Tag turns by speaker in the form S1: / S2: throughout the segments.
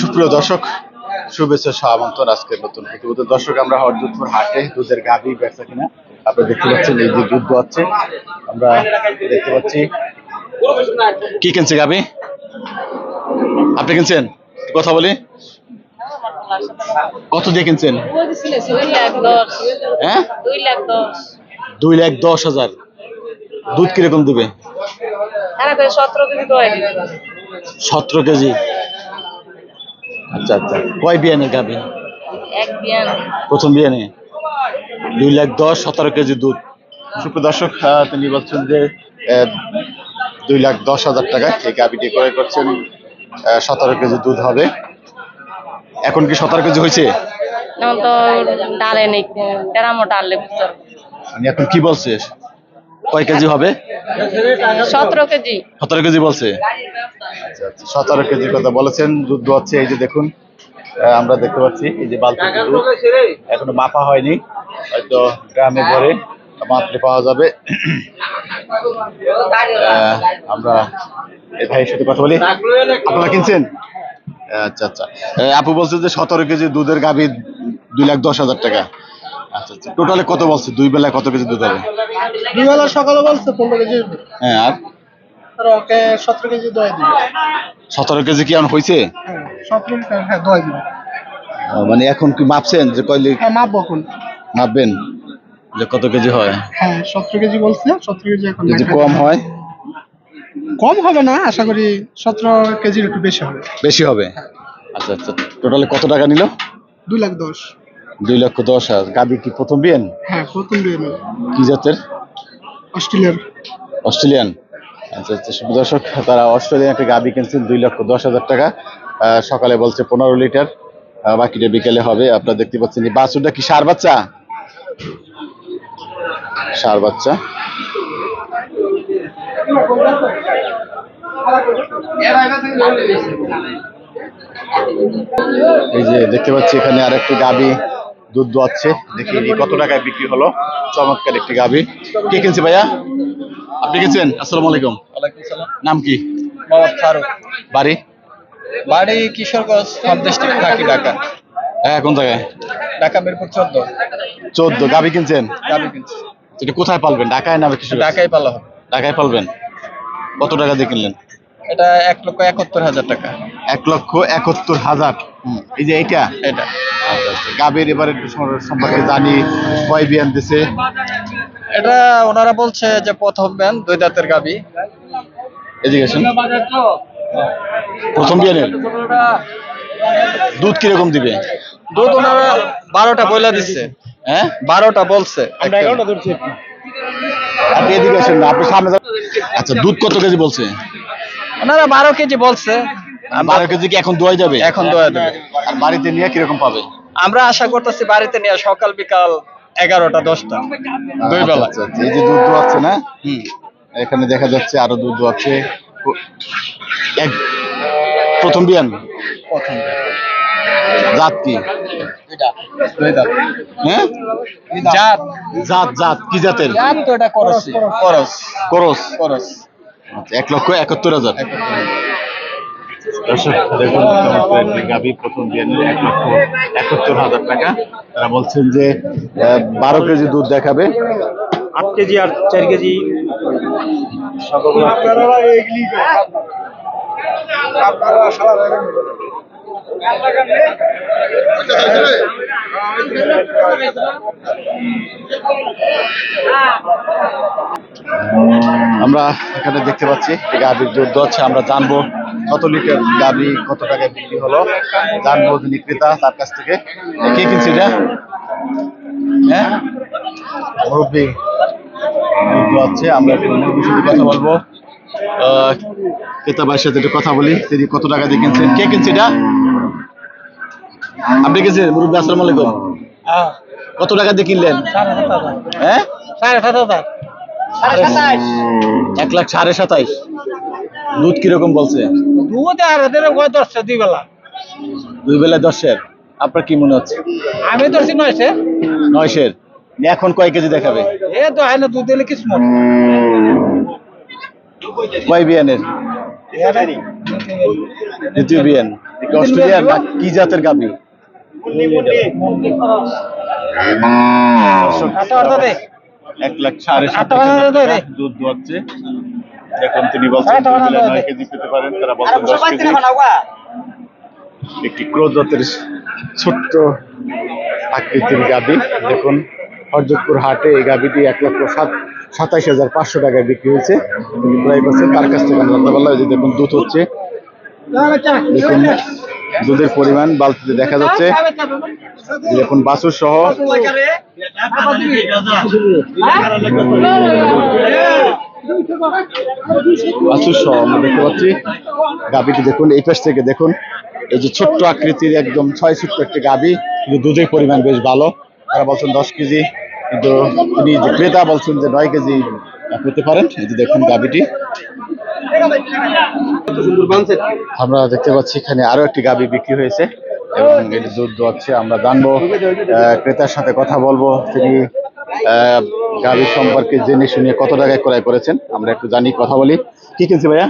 S1: সুপ্রিয় দর্শক শুভেচ্ছা সহ আমন্ত্রণ আজকের নতুন প্রতিবেদন। দর্শক আমরা হরদুদপুর হাটে দুধের গাভী ব্যবসা কিনা আপনারা দেখতে পাচ্ছেন এই যে দুধ আছে। আমরা দেখতে পাচ্ছি। কি কিনছে গাভী? আপনি কিনছেন? কথা বলি। কত দিয়ে কিনছেন?
S2: দুই লাখ দশ
S1: হ্যাঁ?
S2: দুই লাখ দশ
S1: হাজার। দুধ কীরকম দিবে?
S2: সতেরো কেজি দিবে
S1: সতেরো কেজি। আচ্ছা আচ্ছা। কয় বিয়ানের গাভী
S2: এক বিয়ান
S1: প্রথম বিয়ানে দুই লাখ দশ সতেরো কেজি দুধ। সুপ্রিয় দর্শক তিনি বলছেন যে দুই লাখ দশ হাজার টাকা এই গাভিটি ক্রয় করছেন। সতেরো কেজি দুধ হবে। এখন কি সতেরো কেজি হয়েছে?
S2: এখন তো ডালে নেই ডাললে বুঝতে
S1: মানে এখন কি বলছে কয় কেজি হবে?
S2: সতেরো কেজি।
S1: সতেরো কেজি বলছে। আচ্ছা আচ্ছা সতেরো কেজি কথা বলেছেন দুধ দোয়াচ্ছে এই যে দেখুন আহ, আমরা দেখতে পাচ্ছি এই যে বালতি দুধ। এখনও মাপা হয়নি হয়তো গ্রামে ঘরে মাপলে পাওয়া যাবে। আহ, আমরা এই ভাইয়ের সাথে কথা বলি। আপনারা কিনছেন? আচ্ছা আচ্ছা। আপু বলছে যে সতেরো কেজি দুধের গাভী দুই লাখ দশ হাজার টাকা। আচ্ছা আচ্ছা। টোটালে কত বলছে? দুই বেলা কত কেজি দুধ হবে?
S3: দুই বেলা সকালে বলছে পনেরো কেজি
S1: হ্যাঁ আর?
S3: আর ওকে সতেরো কেজি দোয়াই দিবে।
S1: সতেরো কেজি কি এখন হয়েছে
S3: হ্যাঁ সতেরো হ্যাঁ দোয়াই দিবে।
S1: ও, মানে এখন কি মাপছেন যে কয়লি
S3: হ্যাঁ এখন।
S1: মাপবেন যে কত কেজি হয়?
S3: হ্যাঁ সতেরো কেজি বলছে সতেরো কেজি এখন
S1: যদি কম হয়?
S3: কম হবে না আশা করি সতেরো কেজির একটু বেশি হবে।
S1: বেশি হবে? আচ্ছা আচ্ছা। টোটালে কত টাকা নিল?
S3: দুই লাখ দশ।
S1: দুই লক্ষ দশ হাজার। গাবি কি প্রথম বিয়েন
S3: হ্যাঁ প্রথম দিয়ে নেবে
S1: কি জাতের?
S3: অস্ট্রেলিয়ার।
S1: অস্ট্রেলিয়ান। আচ্ছা আচ্ছা দর্শক তারা অস্ট্রেলিয়ান একটা গাবি কিনছেন দুই লক্ষ দশ হাজার টাকা। সকালে বলছে পনেরো লিটার। বাকিটা বিকেলে হবে আপনারা দেখতে পাচ্ছেন এই বাছুরটা কি সার বাচ্চা? সার বাচ্চা। এই যে দেখতে পাচ্ছি এখানে আরেকটি গাবি। দুধ দোয়াচ্ছে। দেখি কত টাকায় বিক্রি হলো। চমৎকার একটি গাভী। কে কিনছে ভাইয়া? আপনি কিনছেন? আসসালামু আলাইকুম। নাম কি?
S4: মোহাম্মদ ফারুক।
S1: বাড়ি?
S4: বাড়ি কিশোরগঞ্জ থাকি ঢাকা।
S1: হ্যাঁ কোন জায়গায়?
S4: ঢাকা মিরপুর চোদ্দ।
S1: চোদ্দ। গাবি কিনছেন?
S4: কিনছি।
S1: এটা কোথায় পালবেন? ঢাকায় না কিছু
S4: ঢাকায় পালা হবে।
S1: ঢাকায় পালবেন? কত টাকা দিয়ে কিনলেন?
S4: এটা এক লক্ষ একাত্তর হাজার টাকা।
S1: এক লক্ষ একাত্তর হাজার। এই যে
S4: এটা।
S1: এবার একটু সম্পর্কে জানি কয় বিয়ান দিছে?
S4: এটা ওনারা বলছে যে প্রথম ব্যান দুই দাঁতের গাবি
S1: এডুকেশন প্রথম বিয়ানের দুধ কীরকম দিবে?
S4: দুধ ওনারা বারোটা বইলা দিচ্ছে
S1: হ্যাঁ?
S4: বারোটা বলছে।
S1: আপনি এদিকে আসেন আপনি সামনে আচ্ছা দুধ কত কেজি বলছে?
S4: ওনারা বারো কেজি বলছে।
S1: বারো কেজি কি এখন দোয়া যাবে?
S4: এখন দোয়া দেবে
S1: আর বাড়িতে নিয়ে কীরকম পাবে?
S4: আমরা আশা করতেছি বাড়িতে নিয়ে সকাল বিকাল এগারোটা দশটা। দুই
S1: আচ্ছা,
S4: বেলা
S1: আচ্ছা, আচ্ছা। এই যে দুধ দোয়াচ্ছে না এখানে দেখা যাচ্ছে আরও দুধ দোয়াচ্ছে। প্রথম বিয়ান? জাত কি হ্যাঁ?
S4: জাত।
S1: জাত জাত কি জাতের?
S4: জাত তো এটা করছি করস।
S1: করস।
S4: করস।
S1: এক লক্ষ একাত্তর হাজার। দর্শক দেখুন চমৎকার একটি গাভী প্রথম বিয়ানের এক লক্ষ একাত্তর হাজার টাকা। তারা বলছেন যে বারো কেজি দুধ দেখাবে।
S5: আট কেজি আর চার কেজি
S1: আমরা এখানে দেখতে পাচ্ছি গাভীর দুধ হচ্ছে আমরা জানব কত লিটার গাভী কত টাকায় বিক্রি হলো জানব যিনি ক্রেতা তার কাছ থেকে। কে কিনছে এটা? হ্যাঁ? মুরব্বী। আমরা একটু মুরব্বীর সাথে কথা বলব। আহ, ক্রেতা ভাইয়ের সাথে একটু কথা বলি তিনি কত টাকা দিয়ে কিনছেন? কে কিনছে এটা? আপনি কিনছেন? মুরব্বী আসসালামু আলাইকুম। কত টাকা দিয়ে কিনলেন? হ্যাঁ?
S3: সাড়ে সাত হাজার।
S1: এক লাখ সাড়ে সাতাইশ দুধ কীরকম বলছে?
S3: দুধ আর দশটা দুই বেলা।
S1: দুই বেলা দশের। আপনার কি মনে হচ্ছে?
S3: আমি ধরছি নয়ছে
S1: নয়শের। এখন কয় কেজি দেখাবে?
S3: এ তো হয় না দুধ দিলে কিসমত
S1: কয় বিয়ানের? দ্বিতীয় বিয়ান। অস্ট্রেলিয়ার না কি জাতের গাবি এক লাখ সাড়ে সাত দুধ দোয়াচ্ছে এখন তিনি বলছেন দুই নয় কেজি পেতে পারেন তারা বলছেন দশ কেজি। একটি ক্রোধ জাতের ছোট্ট আকৃতির গাবি। দেখুন হরজতপুর হাটে এই গাবিটি এক লক্ষ সাত সাতাইশ হাজার পাঁচশো টাকায় বিক্রি হয়েছে। তিনি ক্রয় করছেন তার কাছ থেকে জানতে পারলাম যে দেখুন দুধ হচ্ছে। দেখুন দুধের পরিমাণ বালতিতে দেখা যাচ্ছে। দেখুন বাছুর সহ। সহ আমরা দেখতে পাচ্ছি। গাবিটি দেখুন, এই পাশ থেকে দেখুন, এই যে ছোট্ট আকৃতির একদম ছয় ছোট্ট একটি গাবি দুধের পরিমাণ বেশ ভালো। তারা বলছেন দশ কেজি, কিন্তু তিনি যে ক্রেতা বলছেন যে নয় কেজি পেতে পারেন। এই যে দেখুন গাবিটি আমরা দেখতে পাচ্ছি এখানে আরও একটি গাবি বিক্রি হয়েছে, এবং এটি দুধ দোয়াচ্ছে আমরা জানব ক্রেতার সাথে কথা বলব। তিনি গাবি সম্পর্কে জেনে শুনে কত টাকায় ক্রয় করেছেন? আমরা একটু জানি কথা বলি। কি কিনছি ভাইয়া?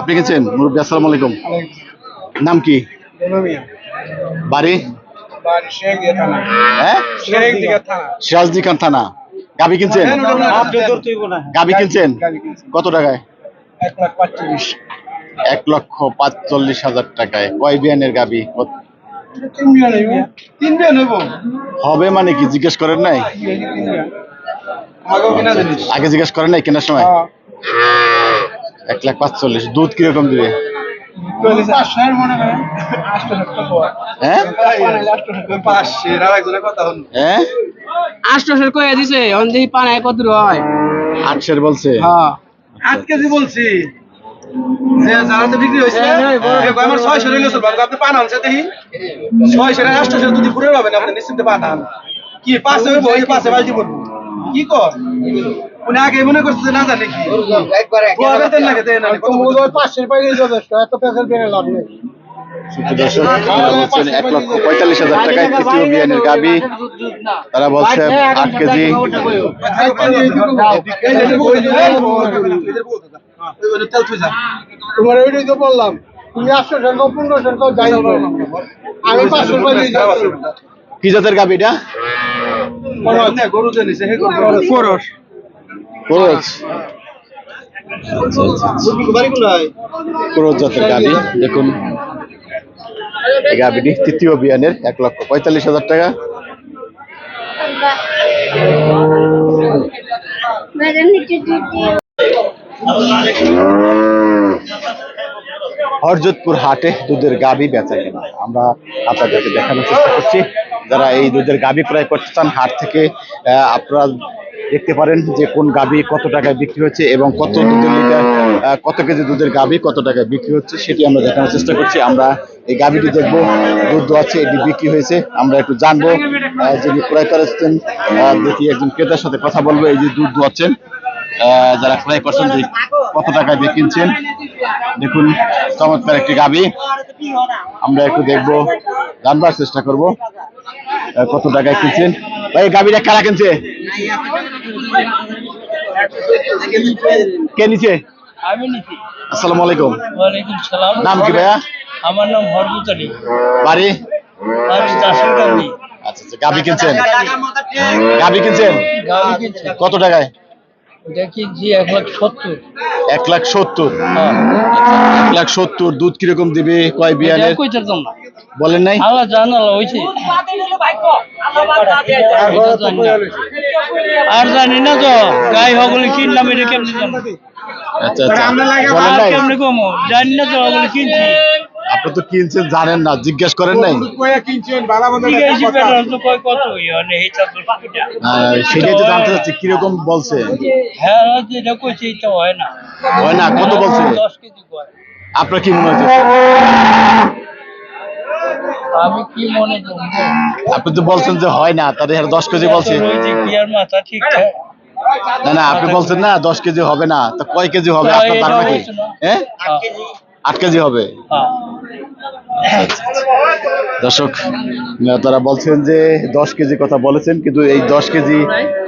S1: আপনি কিনছেন? মুরব্বী আসসালামু আলাইকুম। নাম কি? বাড়ি? হ্যাঁ? সিরাজদি খান থানা। গাবি কিনছেন?
S5: আপনি ধরতে হইব না।
S1: গাবি কিনছেন? কত টাকায়? এক লক্ষ পাঁচচল্লিশ হাজার টাকায়। কয় বিয়ানের গাবি হবে মানে কি? জিজ্ঞেস করেন নাই? আগে জিজ্ঞেস করেন নাই কেনার সময়? এক লাখ পাঁচচল্লিশ। দুধ কীরকম দিবে? হ্যাঁ? হ্যাঁ?
S6: কয়ে দিছে অন্ধি পানায় কত হয়।
S1: আটশের বলছে।
S6: হ্যাঁ।
S3: আট কেজি বলছি। যে যারা তো বিক্রি হয়েছে এরকম আমার ছয়শো রইল চলবে আপনি পান আনছে দেখি ছয়শো আটশো যদি পুরো পাবেন আপনি নিশ্চিন্তে পাঠান কি পাশে হইব ওই পাশে বালতি পড়ব কি কর উনি আগে মনে করছে যে না জানে কি গোয়া বেতন লাগে দেয় না পাঁচশের বাইরে যথেষ্ট এত পেশার বেড়ে লাভ নেই
S1: সুপ্রিয় তারা এক লক্ষ পঁয়তাল্লিশ হাজার টাকায় তৃতীয় বিয়ানের গাবি তারা বলছে আট কেজি
S3: তোমার ওইটাই তো বললাম। তুমি আটশো টাকা পনেরো টাকা যাই আমি পাঁচশো
S1: কি জাতের গাবি এটা?
S3: গরু জানিছে
S1: জাতের গাবি দেখুন। এই গাবিটি তৃতীয় বিয়ানের এক লক্ষ পঁয়তাল্লিশ হাজার টাকা. হরজতপুর হাটে দুধের গাবি বেচা কেনা। আমরা আপনাদেরকে দেখানোর চেষ্টা করছি। যারা এই দুধের গাবি ক্রয় করতে চান, হাট থেকে আপনারা দেখতে পারেন যে কোন গাবি কত টাকায় বিক্রি হচ্ছে এবং কত দুধের লিটার কত কেজি দুধের গাবি কত টাকায় বিক্রি হচ্ছে সেটি আমরা দেখানোর চেষ্টা করছি। আমরা এই গাবিটি দেখব, দুধ আছে, এটি বিক্রি হয়েছে। আমরা একটু জানব যিনি ক্রয় করেছেন দেখি একজন ক্রেতার সাথে কথা বলব। এই যে দুধ দোয়াচ্ছেন যারা ক্রয় করছেন যে কত টাকায় দিয়ে কিনছেন দেখুন চমৎকার একটি গাবি। আমরা একটু দেখব জানবার চেষ্টা করব কত টাকায় কিনছেন। ভাই গাবিটা কারা কিনছে? কে নিছে?
S6: আমি
S1: আসসালামু আলাইকুম।
S6: ওয়ালাইকুম সালাম।
S1: নাম কি ভাইয়া?
S6: আমার নাম হরবুতারি
S1: বাড়ি?
S6: চাষের
S1: আচ্ছা আচ্ছা গাবি কিনছেন? গাবি কিনছেন? কত টাকায়?
S6: কিনছি এক লাখ সত্তর?
S1: এক লাখ সত্তর।
S6: হ্যাঁ।
S1: এক লাখ সত্তর দুধ কীরকম দিবে? কয়
S6: কইতাম না।
S1: বলেন নাই?
S6: আল্লাহ হইছে। জানি। আর জানি না তো গাই হগলে কিনলাম এটা কেমনে জানো
S1: আচ্ছা আচ্ছা। বলেন নাই?
S6: কেমনে কমো? জানি না তো হগলে কিনছি।
S1: আপনি তো কিনছেন জানেন না জিজ্ঞেস করেন নাই। সেটাই তো জানতে চাচ্ছি কীরকম বলছে?
S6: হ্যাঁ হয় না।
S1: কত বলছে?
S6: দশ কেজি কয়।
S1: আপনার কি মনে হচ্ছে
S6: আমি কি মনে
S1: আপনি তো বলছেন যে হয় না তাহলে আর দশ কেজি বলছে।
S6: মাথা
S1: না না আপনি বলছেন না দশ কেজি হবে না তা কয় কেজি হবে? আপনার ধারণা কি? হ্যাঁ। আট কেজি হবে।
S6: হ্যাঁ।
S1: দর্শক তারা বলছেন যে দশ কেজি কথা বলেছেন, কিন্তু এই দশ কেজি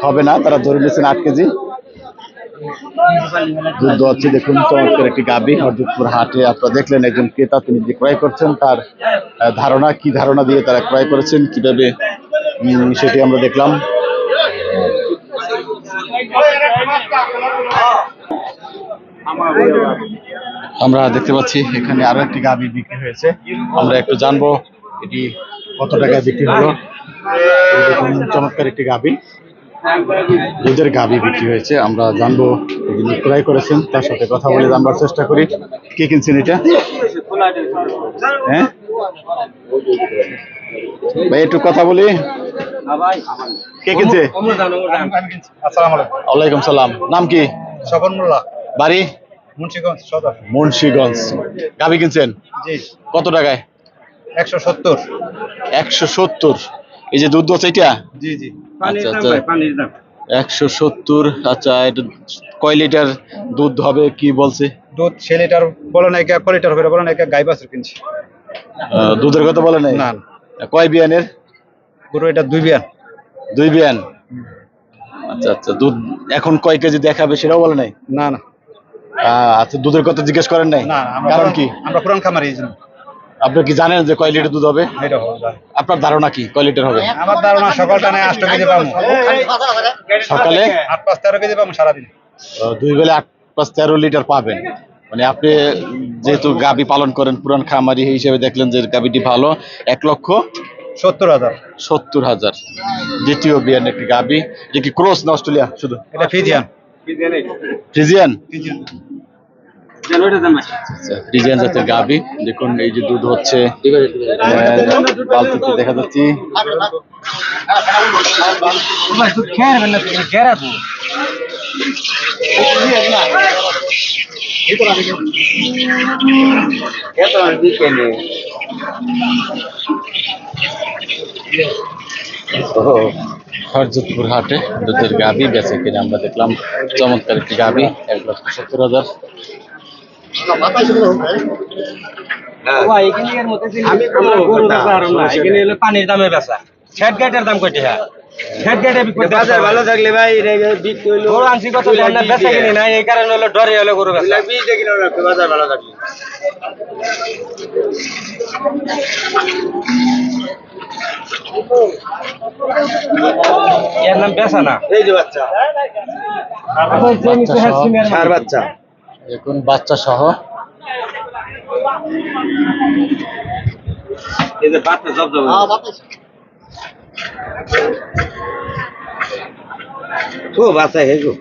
S1: হবে না, তারা ধরে নিয়েছেন আট কেজি। দুধ দোয়াচ্ছে দেখুন, চমৎকার একটি গাবি হরদুদপুর হাটে আপনারা দেখলেন একজন ক্রেতা, তিনি যে ক্রয় করছেন, তার ধারণা, কি ধারণা দিয়ে তারা ক্রয় করেছেন, কীভাবে সেটি আমরা দেখলাম। আমরা দেখতে পাচ্ছি এখানে আরও একটি গাবি বিক্রি হয়েছে। আমরা একটু জানব এটি কত টাকায় বিক্রি হলো। চমৎকার একটি গাভী। দুধের গাভী বিক্রি হয়েছে। আমরা জানব যিনি ক্রয় করেছেন তার সাথে কথা বলে জানবার চেষ্টা করি। কে কিনছেন এটা? হ্যাঁ? ভাই একটু কথা বলি। কে কিনছে?
S3: আসসালামু আলাইকুম
S1: ওয়ালাইকুম সালাম। নাম কি?
S3: স্বপন মোল্লা।
S1: বাড়ি?
S3: মুন্সিগঞ্জ সদর
S1: মুন্সিগঞ্জ। গাবি কিনছেন?
S3: জি।
S1: কত টাকায়?
S3: একশো সত্তর।
S1: একশো সত্তর। এই যে দুধ দোচ্ছে এটা?
S3: জি জি।
S1: আচ্ছা আচ্ছা। একশো সত্তর আচ্ছা এটা কয় লিটার দুধ হবে কি বলছে?
S3: দুধ সে লিটার বলো না একা লিটার করে বলো না একা গাই বাছুর কিনছি।
S1: আহ, দুধের কথা বলে নাই?
S3: না।
S1: কয় বিয়ানের?
S3: গরু এটা দুই বিয়ান।
S1: দুই বিয়ান। আচ্ছা আচ্ছা দুধ এখন কয় কেজি দেখাবে সেটাও বলে নাই?
S3: না না।
S1: আচ্ছা দুধের কথা জিজ্ঞেস করেন নাই? কারণ কি?
S3: আমরা পুরান খামারি এই জন্য।
S1: আপনি কি জানেন যে কয় লিটার দুধ হবে?
S3: না।
S1: আপনার ধারণা কি? কয় লিটার হবে?
S3: আমার ধারণা সকালটা নেই আটটা কেজি পাবো।
S1: সকালে?
S3: আট পাঁচ তেরো কেজি পাবো সারাদিন।
S1: দুই বেলা আট পাঁচ তেরো লিটার পাবেন। মানে আপনি যেহেতু গাবি পালন করেন পুরান খামারি হিসেবে দেখলেন যে গাবিটি ভালো এক লক্ষ
S3: সত্তর হাজার।
S1: সত্তর হাজার। দ্বিতীয় বিয়ান একটি গাবি? যে কি ক্রোস না অস্ট্রেলিয়া? শুধু।
S3: এটা ফিজিয়ান।
S1: ফ্রিজিয়ান আচ্ছা, ফ্রিজিয়ান জাতের গাবি দেখুন এই যে দুধ হচ্ছে। বালতিতে দেখা যাচ্ছে। হরজতপুর হাটে দুধের গাবি বেঁচে কিনে আমরা দেখলাম চমৎকার একটি গাবি এক লক্ষ সত্তর হাজার।
S5: পানির দামে বেচা। ছেট গাইটের দাম কয়টি হ্যাঁ। বাজার ভালো থাকলে ভাই গরু আনছি কত না বেচা কিনি না এই কারণে হলো ডরে হলো গরু বেচা। বাজার ভালো থাকলে। এর নাম বেচা না? এই যে বাচ্চা।
S1: বাচ্চা সহ
S5: বাচ্চা।
S1: দেখুন বাচ্চা সহ।
S5: এই যে বাচ্চা জব জব ও আছে হেগো